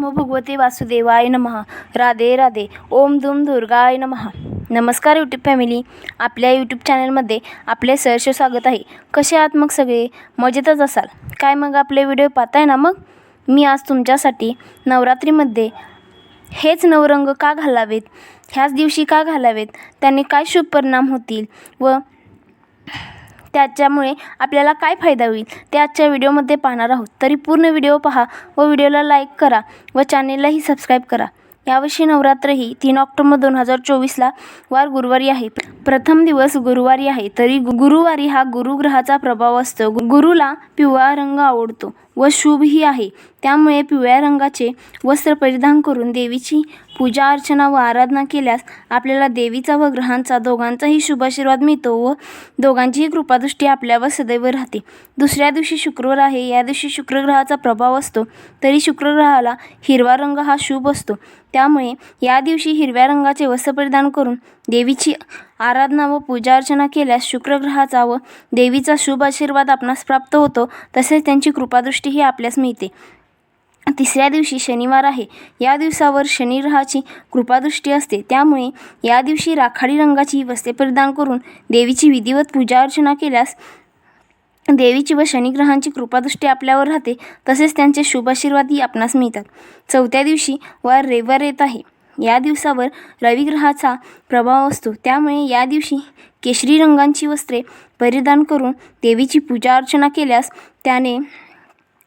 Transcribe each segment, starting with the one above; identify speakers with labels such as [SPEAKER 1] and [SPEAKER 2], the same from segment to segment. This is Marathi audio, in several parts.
[SPEAKER 1] नमो भगवते वासुदेवाय नमहा राधे राधे. ओम धूम दुर्गाय नमहा नमस्कार यूट्यूब फॅमिली आपल्या यूट्यूब चॅनलमध्ये आपले सहर्ष स्वागत आहे. कसे आहात मग सगळे? मजेतच असाल. काय मग आपले व्हिडिओ पाहताय ना मग? मी आज तुमच्यासाठी नवरात्रीमध्ये हेच नवरंग का घालावेत? ह्याच दिवशी का घालावेत? त्याने काय शुभ परिणाम होतील? व त्याच्यामुळे आपल्याला काय फायदा होईल ते आजच्या व्हिडिओमध्ये पाहणार आहोत. तरी पूर्ण व्हिडिओ पहा व व्हिडिओला लाईक करा व चॅनेललाही सबस्क्राईब करा. यावर्षी नवरात्र ही तीन ऑक्टोबर दोन हजार चोवीसला वार गुरुवारी आहे. प्रथम दिवस गुरुवारी आहे तरी गुरुवारी हा गुरुग्रहाचा प्रभाव असतो. गुरुला पिवळा रंग आवडतो व शुभही आहे. त्यामुळे पिवळ्या रंगाचे वस्त्र परिधान करून देवीची पूजा अर्चना व आराधना केल्यास आपल्याला देवीचा व ग्रहांचा दोघांचाही शुभ आशीर्वाद मिळतो व दोघांचीही कृपादृष्टी आपल्यावर सदैव राहते. दुसऱ्या दिवशी शुक्रवार आहे या दिवशी शुक्रग्रहाचा प्रभाव असतो तरी शुक्रग्रहाला हिरवा रंग हा शुभ असतो. त्यामुळे या दिवशी हिरव्या रंगाचे वस्त्र परिधान करून देवीची आराधना व पूजा अर्चना केल्यास शुक्रग्रहाचा व देवीचा शुभ आशीर्वाद आपणास प्राप्त होतो तसेच त्यांची कृपादृष्टीही आपल्यास मिळते. तिसऱ्या दिवशी शनिवार आहे. या दिवसावर शनिग्रहाची कृपादृष्टी असते. त्यामुळे या दिवशी राखाडी रंगाची वस्त्रे परिधान करून देवीची विधिवत पूजा अर्चना केल्यास देवीची व शनिग्रहांची कृपादृष्टी आपल्यावर राहते तसेच त्यांचे शुभ आशीर्वादही आपणास मिळतात. चौथ्या दिवशी वार रविवार येत आहे. या दिवसावर रविग्रहाचा प्रभाव असतो. त्यामुळे या दिवशी केशरी रंगांची वस्त्रे परिधान करून देवीची पूजा अर्चना केल्यास त्याने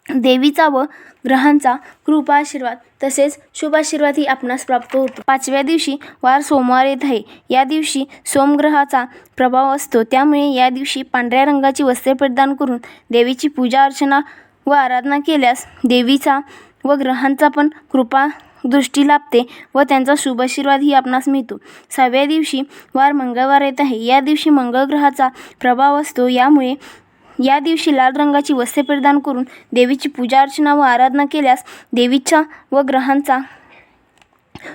[SPEAKER 1] देवीचा व ग्रहांचा कृपा आशीर्वाद तसेच शुभाशीर्वादही आपणास प्राप्त होतो. पाचव्या दिवशी वार सोमवार येत आहे. या दिवशी सोमग्रहाचा प्रभाव असतो. त्यामुळे या दिवशी पांढऱ्या रंगाची वस्त्रे परिधान करून देवीची पूजा अर्चना व आराधना केल्यास देवीचा व ग्रहांचा पण कृपा दृष्टी लाभते व त्यांचा शुभ आशीर्वादही आपणास मिळतो. सहाव्या दिवशी वार मंगळवार येत आहे. या दिवशी मंगळ ग्रहाचा प्रभाव असतो. यामुळे या दिवशी लाल रंगाची वस्त्रे परिधान करून देवीची पूजा अर्चना व आराधना केल्यास देवीच्या व ग्रहांचा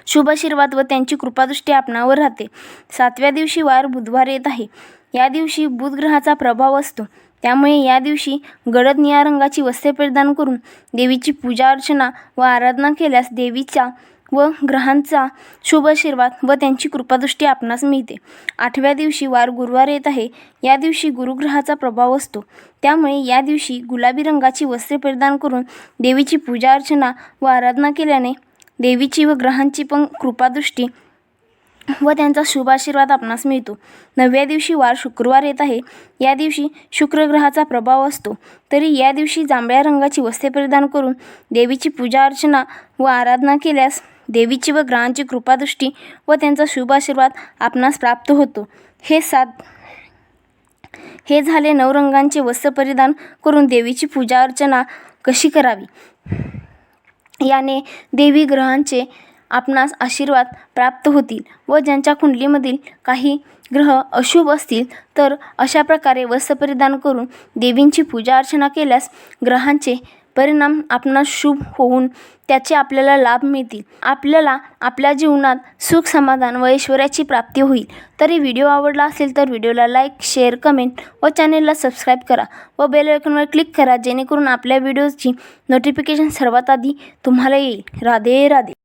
[SPEAKER 1] शुभ आशीर्वाद व त्यांची कृपादृष्टी आपणावर राहते. सातव्या दिवशी वार बुधवार येत आहे. या दिवशी बुध ग्रहाचा प्रभाव असतो. त्यामुळे या दिवशी गडद निळ्या रंगाची वस्त्रे परिधान करून देवीची पूजा अर्चना व आराधना केल्यास देवीच्या व ग्रहांचा शुभ आशीर्वाद व त्यांची कृपादृष्टी आपणास मिळते. आठव्या दिवशी वार गुरुवार येत आहे. या दिवशी गुरुग्रहाचा प्रभाव असतो. त्यामुळे या दिवशी गुलाबी रंगाची वस्त्रे परिधान करून देवीची पूजा अर्चना व आराधना केल्याने देवीची व ग्रहांची पण कृपादृष्टी व त्यांचा शुभ आशीर्वाद आपणास मिळतो. नवव्या दिवशी वार शुक्रवार येत आहे. या दिवशी शुक्रग्रहाचा प्रभाव असतो. तरी या दिवशी जांभळ्या रंगाची वस्त्रे परिधान करून देवीची पूजा अर्चना व आराधना केल्यास देवीची व ग्रहांची कृपादृष्टी व त्यांचा शुभ आशीर्वाद आपणास प्राप्त होतो. हे सात हे झाले नऊ रंगांचे वस्त्र परिधान करून देवीची पूजा अर्चना कशी करावी? याने देवी ग्रहांचे आपणास आशीर्वाद प्राप्त होतील व ज्यांच्या कुंडलीमधील काही ग्रह अशुभ असतील तर अशा प्रकारे वस्त्र परिधान करून देवींची पूजा अर्चना केल्यास ग्रहांचे परिणाम आपणास शुभ होऊन त्याचे आपल्याला लाभ मिळतील. आपल्याला आपल्या जीवनात सुख समाधान व ऐश्वर्याची प्राप्ती होईल. तरी व्हिडिओ आवडला असेल तर व्हिडिओला लाईक शेअर कमेंट व चॅनेलला सबस्क्राईब करा व बेल आयकॉनवर क्लिक करा जेणेकरून आपल्या व्हिडिओची नोटिफिकेशन सर्वात आधी तुम्हाला येईल. राधे राधे.